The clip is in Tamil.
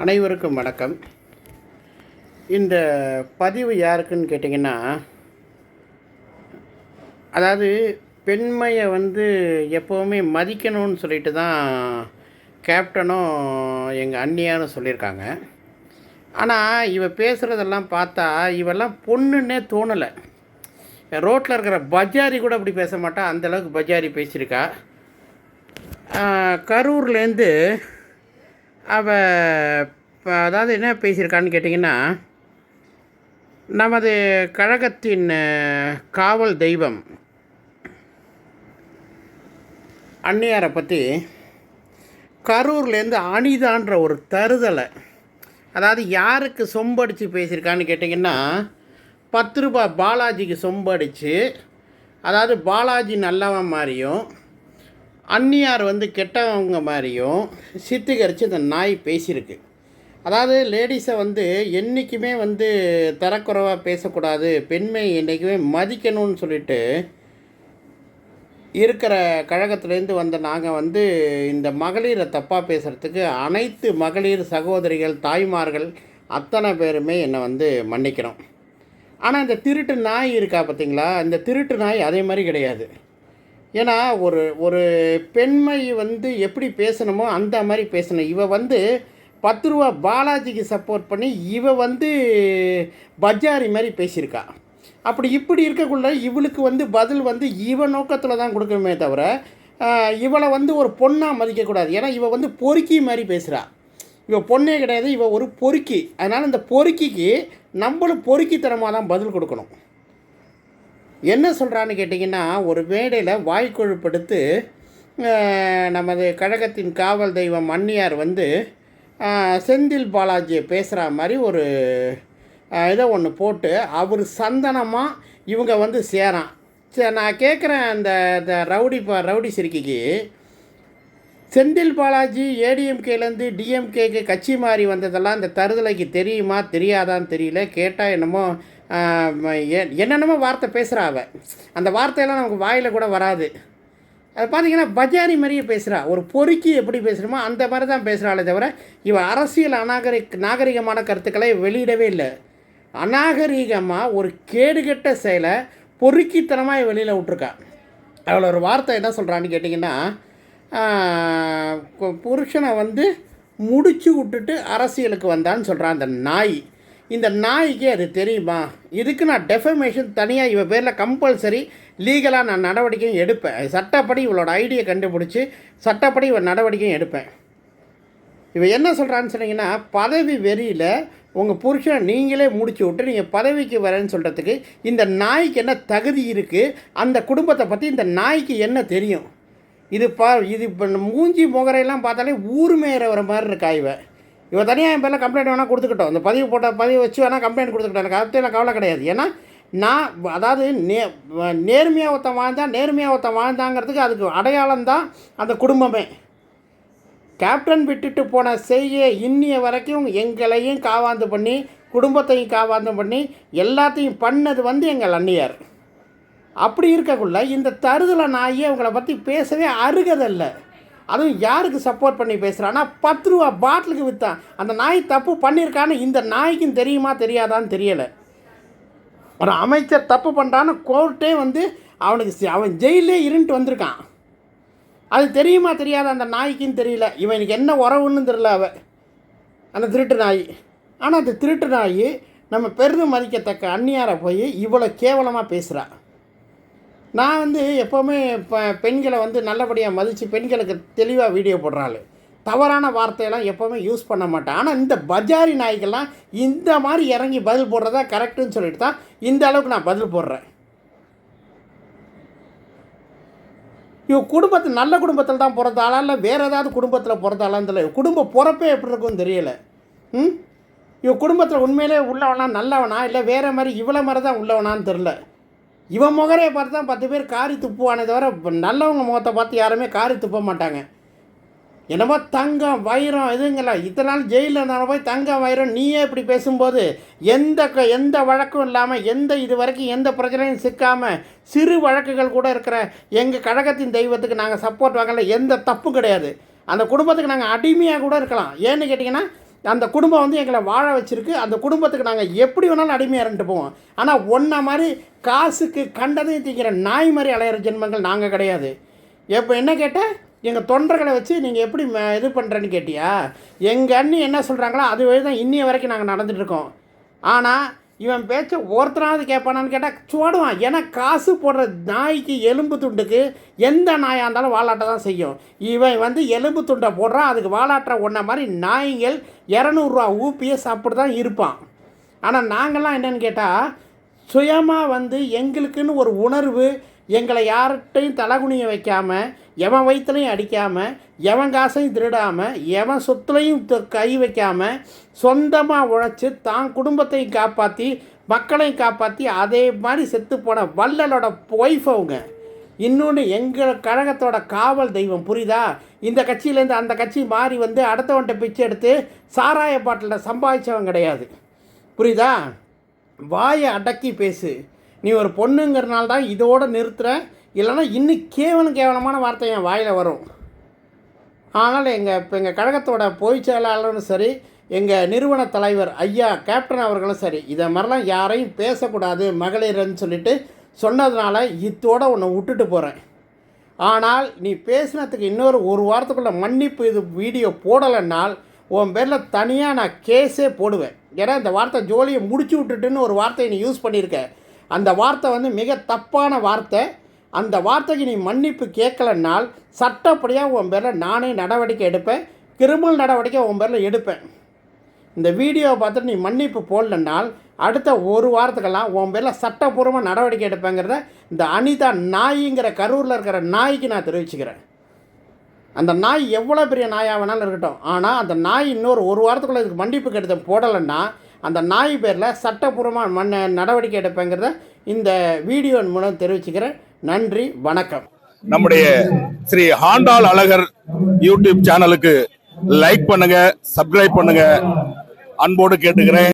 அனைவருக்கும் வணக்கம். இந்த பதிவு யாருக்குன்னு கேட்டிங்கன்னா அதாவது பெண்மையை வந்து எப்போவுமே மதிக்கணும்னு சொல்லிட்டு தான் கேப்டனும் எங்கள் அண்ணியான்னு சொல்லியிருக்காங்க. ஆனால் இவ பேசுகிறதெல்லாம் பார்த்தா இவெல்லாம் பொண்ணுன்னே தோணலை. ரோட்டில் இருக்கிற பஜாரி கூட அப்படி பேச மாட்டா அந்தளவுக்கு பஜாரி பேசியிருக்கா. கரூர்லேருந்து அவ இப்போ அதாவது என்ன பேசியிருக்கான்னு கேட்டிங்கன்னா நமது கழகத்தின் காவல் தெய்வம் அன்னியாரை பற்றி கரூர்லேருந்து அனிதான்ற ஒரு தருதலை அதாவது யாருக்கு சொம்படிச்சு பேசியிருக்கான்னு கேட்டிங்கன்னா பத்து ரூபாய் பாலாஜிக்கு சொம்படிச்சு அதாவது பாலாஜி நல்லவன் மாதிரியும் அந்நியார் வந்து கெட்டவங்க மாதிரியும் சித்திகரித்து இந்த நாய் பேசியிருக்கு. அதாவது லேடிஸை வந்து என்றைக்குமே வந்து தரக்குறைவாக பேசக்கூடாது பெண்மை என்றைக்குமே மதிக்கணும்னு சொல்லிட்டு இருக்கிற கழகத்துலேருந்து வந்த நாங்கள் வந்து இந்த மகளிரை தப்பாக பேசுகிறதுக்கு அனைத்து மகளிர் சகோதரிகள் தாய்மார்கள் அத்தனை பேருமே என்னை வந்து மன்னிக்கிறோம் ஆனால் இந்த திருட்டு நாய் இருக்கா பார்த்தீங்களா இந்த திருட்டு நாய் அதே மாதிரி கிடையாது. ஏன்னா ஒரு ஒரு பெண்மை வந்து எப்படி பேசணுமோ அந்த மாதிரி பேசணும். இவ வந்து பத்து ரூபா பாலாஜிக்கு சப்போர்ட் பண்ணி இவ வந்து பஜாரி மாதிரி பேசியிருக்கா. அப்படி இப்படி இருக்கக்குள்ள இவளுக்கு வந்து பதில் வந்து இவ நோக்கத்தில் தான் கொடுக்கணுமே தவிர இவளை வந்து ஒரு பொண்ணாக மதிக்கக்கூடாது. ஏன்னா இவ வந்து பொறுக்கி மாதிரி பேசுகிறா இவ பொண்ணே கிடையாது இவ ஒரு பொறுக்கி. அதனால் இந்த பொறுக்கிக்கு நம்மளும் பொறுக்கித்தனமாக தான் பதில் கொடுக்கணும். என்ன சொல்கிறான்னு கேட்டிங்கன்னா ஒரு மேடையில் வாய்க்கொழுப்படுத்து நமது கழகத்தின் காவல் தெய்வம் மன்னியார் வந்து செந்தில் பாலாஜியை பேசுகிற மாதிரி ஒரு இதை ஒன்று போட்டு அவர் சந்தனமாக இவங்க வந்து சேரான். சரி நான் கேட்குறேன் அந்த இந்த ரவுடி ரவுடி சிறுக்கிக்கு செந்தில் பாலாஜி ஏடிஎம்கேலேருந்து டிஎம்கேக்கு கட்சி மாறி வந்ததெல்லாம் இந்த தருதலைக்கு தெரியுமா தெரியாதான்னு தெரியல. கேட்டால் என்னமோ என்னென்னமோ வார்த்தை பேசுகிறா அவள் அந்த வார்த்தையெல்லாம் நமக்கு வாயில் கூட வராது. அது பார்த்தீங்கன்னா பஜாரி மாதிரியே பேசுகிறா ஒரு பொறுக்கி எப்படி பேசுகிறோமோ அந்த மாதிரி தான் பேசுகிறாளே தவிர இவள் அரசியல் அநாகரிக் நாகரிகமான கருத்துக்களை வெளியிடவே இல்லை. அநாகரிகமாக ஒரு கேடுகெட்ட செயலை பொறுக்கித்தனமாக வெளியில் விட்ருக்கா அவளை ஒரு வார்த்தை என்ன சொல்கிறான்னு கேட்டிங்கன்னா கு- புருஷனை வந்து முடிச்சு விட்டுட்டு அரசியலுக்கு வந்தான்னு சொல்கிறான் அந்த நாய். இந்த நாய்க்கு அது தெரியுமா? இதுக்கு நான் டெஃபமேஷன் தனியாக இவ பேரில் கம்பல்சரி லீகலாக நான் நடவடிக்கையும் எடுப்பேன். சட்டப்படி இவளோட ஐடியை கண்டுபிடிச்சி சட்டப்படி இவன் நடவடிக்கையும் எடுப்பேன். இவன் என்ன சொல்கிறான்னு சொன்னீங்கன்னா பதவி வெறியில் உங்கள் புருஷனை நீங்களே முடிச்சு விட்டு நீங்கள் பதவிக்கு வரேன்னு சொல்கிறதுக்கு இந்த நாய்க்கு என்ன தகுதி இருக்குது அந்த குடும்பத்தை பற்றி இந்த நாய்க்கு என்ன தெரியும்? இது பா இது இப்போ மூஞ்சி முகரையெல்லாம் பார்த்தாலே ஊர் மேயிற மாதிரி இருக்கா இவ? இவன் தனியாக என் பேரில் கம்ப்ளைண்ட் வேணால் கொடுத்துக்கிட்டோம். இந்த பதிவு போட்ட பதிவு வச்சு வேணால் கம்ப்ளைண்ட் கொடுத்துக்கிட்டோம். எனக்கு அதை எனக்கு கவலை கிடையாது. ஏன்னா நான் அதாவது நே நேர்மையாக ஒருத்தன் வாழ்ந்தான் நேர்மையாக ஒருத்தன் வாழ்ந்தாங்கிறதுக்கு அதுக்கு அடையாளம் தான் அந்த குடும்பமே. கேப்டன் விட்டுட்டு போன செய்ய இன்னிய வரைக்கும் எங்களையும் காவாந்து பண்ணி குடும்பத்தையும் காவாந்து பண்ணி எல்லாத்தையும் பண்ணது வந்து எங்கள் அண்ணியார். அப்படி இருக்கக்குள்ள இந்த தருதலை நாயே அவங்கள பற்றி பேசவே அருகதில்லை. அதுவும் யாருக்கு சப்போர்ட் பண்ணி பேசுகிறான்னா பத்து ரூபா பாட்டிலுக்கு விற்றான் அந்த நாய் தப்பு பண்ணியிருக்கான்னு இந்த நாய்க்கும் தெரியுமா தெரியாதான்னு தெரியலை. ஒரு அமைச்சர் தப்பு பண்ணுறான்னு கோர்ட்டே வந்து அவனுக்கு அவன் ஜெயிலே இருந்துட்டு வந்திருக்கான். அது தெரியுமா தெரியாத? அந்த நாய்க்குன்னு தெரியல. இவனுக்கு என்ன உறவுன்னு தெரில அவன் அந்த திருட்டு நாய். ஆனால் அந்த திருட்டு நாய் நம்ம பெரிதும் மதிக்கத்தக்க அந்நியாரை போய் இவ்வளோ கேவலமாக பேசுகிறா நான் வந்து எப்போவுமே இப்போ பெண்களை வந்து நல்லபடியாக மதித்து பெண்களுக்கு தெளிவாக வீடியோ போடுறாள். தவறான வார்த்தையெல்லாம் எப்போவுமே யூஸ் பண்ண மாட்டேன். ஆனால் இந்த பஜாரி நாய்க்கெல்லாம் இந்த மாதிரி இறங்கி பதில் போடுறதா கரெக்டுன்னு சொல்லிட்டு தான் இந்த அளவுக்கு நான் பதில் போடுறேன். இவ குடும்பத்து நல்ல குடும்பத்தில் தான் பிறந்தாளா? இல்லை வேறு ஏதாவது குடும்பத்தில் பிறந்தாளான்னு தெரியல குடும்ப பிறப்பே எப்படி இருக்கும்னு தெரியல. ம்? இவ குடும்பத்தில் உண்மையிலே உள்ளவனா நல்லவனா? இல்லை வேறு மாதிரி இவ்வளோ மாதிரி தான் உள்ளவனான்னு தெரில இவன் முகரையை பார்த்து தான் பத்து பேர் காரி துப்புவானே தவிர நல்லவங்க முகத்தை பார்த்து யாருமே காரி துப்ப மாட்டாங்க. என்னமோ தங்கம் வைரம் இதுங்களா இத்தனை நாள் ஜெயிலில் இருந்தாலும் போய் தங்கம் வைரம் நீயே இப்படி பேசும்போது எந்த க எந்த வழக்கும் இல்லாமல் எந்த இது வரைக்கும் எந்த பிரச்சனையும் சிக்காமல் சிறு வழக்குகள் கூட இருக்கிற எங்கள் கழகத்தின் தெய்வத்துக்கு நாங்கள் சப்போர்ட் வாங்கல எந்த தப்பும் கிடையாது. அந்த குடும்பத்துக்கு நாங்கள் அடிமையாக கூட இருக்கலாம். ஏன்னு கேட்டிங்கன்னா அந்த குடும்பம் வந்து எங்களை வாழ வச்சுருக்கு. அந்த குடும்பத்துக்கு நாங்கள் எப்படி வேணாலும் அடிமையாக இருந்துட்டு போவோம். ஆனால் ஒன்றை மாதிரி காசுக்கு கண்டதையும் திங்கிற நாய் மாதிரி அலையிற ஜென்மங்கள் நாங்கள் கிடையாது. எப்போ என்ன கேட்டால் எங்கள் தொண்டர்களை வச்சு நீங்கள் எப்படி ம- இது பண்ணுறேன்னு கேட்டியா? எங்கள் அண்ணி என்ன சொல்கிறாங்களோ அதுவே தான் இன்னிய வரைக்கும் நாங்கள் நடந்துகிட்ருக்கோம் ஆனால் இவன் பேச்சு ஒருத்தனாவது கேட்பானான்னு கேட்டால் சோடுவான் ஏன்னா காசு போடுற நாய்க்கு எலும்பு துண்டுக்கு எந்த நாயாக இருந்தாலும் வாலாட்ட தான் செய்யும். இவன் வந்து எலும்பு துண்டை போடுறான் அதுக்கு வாலாட்டுற ஒன்றை மாதிரி நாய்கள் இரநூறுவா ஊப்பியை சாப்பிட்டு தான் இருப்பான். ஆனால் நாங்கள்லாம் என்னென்னு கேட்டால் சுயமாக வந்து எங்களுக்குன்னு ஒரு உணர்வு எங்களை யார்கிட்டையும் தலகுனிய வைக்காமல் எவன் வயிற்றுலையும் அடிக்காமல் எவன் காசையும் திருடாமல் எவன் சொத்துலையும் த- கை வைக்காமல் சொந்தமாக உழைச்சி தான் குடும்பத்தையும் காப்பாற்றி மக்களையும் காப்பாற்றி அதே மாதிரி செத்து போன வள்ளலோட ஒய்ஃப் அவங்க. இன்னொன்று எங்கள் கழகத்தோட காவல் தெய்வம் புரியுதா? இந்த கட்சியிலேருந்து அந்த கட்சி மாறி வந்து அடுத்தவன்ட்ட பிச்சை எடுத்து சாராய பாட்டில் சம்பாதிச்சவன் கிடையாது. புரியுதா? வாயை அடக்கி பேசு. நீ ஒரு பொண்ணுங்கிறனால தான் இதோட நிறுத்துகிறேன் இல்லைன்னா இன்னும் கேவலம் கேவலமான வார்த்தை என் வாயில் வரும். ஆனால் எங்கள் இப்போ எங்கள் கழகத்தோட பொதுச் செயலாளரும் சரி எங்கள் நிறுவன தலைவர் ஐயா கேப்டன் அவர்களும் சரி இதை மாதிரிலாம் யாரையும் பேசக்கூடாது மகளிர்ன்னு சொல்லிட்டு சொன்னதுனால இத்தோடு உன்னை விட்டுட்டு போகிறேன் ஆனால் நீ பேசினதுக்கு இன்னொரு ஒரு வாரத்துக்குள்ளே மன்னிப்பு இது வீடியோ போடலைன்னால் உன் பேரில் தனியாக நான் கேஸே போடுவேன். ஏன்னா இந்த வார்த்தை ஜோலியை முடிச்சு விட்டுட்டுன்னு ஒரு வார்த்தையை நீ யூஸ் பண்ணியிருக்க. அந்த வார்த்தை வந்து மிக தப்பான வார்த்தை. அந்த வார்த்தைக்கு நீ மன்னிப்பு கேட்கலன்னால் சட்டப்படியாக உன் பேரில் நானே நடவடிக்கை எடுப்பேன். கிரிமினல் நடவடிக்கை உன் பேரில் எடுப்பேன். இந்த வீடியோவை பார்த்துட்டு நீ மன்னிப்பு போடலன்னால் அடுத்த ஒரு வாரத்துக்கெல்லாம் உன் பேரில் சட்டப்பூர்வமாக நடவடிக்கை எடுப்பேங்கிறத இந்த அனிதா நாய்ங்கிற கரூரில் இருக்கிற நாய்க்கு நான் தெரிவிச்சுக்கிறேன். அந்த நாய் எவ்வளோ பெரிய நாயாக வேணாலும் இருக்கட்டும். ஆனால் அந்த நாய் இன்னொரு ஒரு வாரத்துக்குள்ளே இதுக்கு மன்னிப்பு கடிதம் போடலைன்னா அந்த நாய் பேரில் சட்டப்பூர்வமாக மன்ன நடவடிக்கை எடுப்பேங்கிறத இந்த வீடியோ மூலம் தெரிவிச்சுக்கிறேன். நன்றி வணக்கம். நம்முடைய ஸ்ரீ ஹாண்டால் அழகர் யூடியூப் சேனலுக்கு லைக் பண்ணுங்க சப்ஸ்கிரைப் பண்ணுங்க. அன்போடு கேட்டுக்கிறேன்.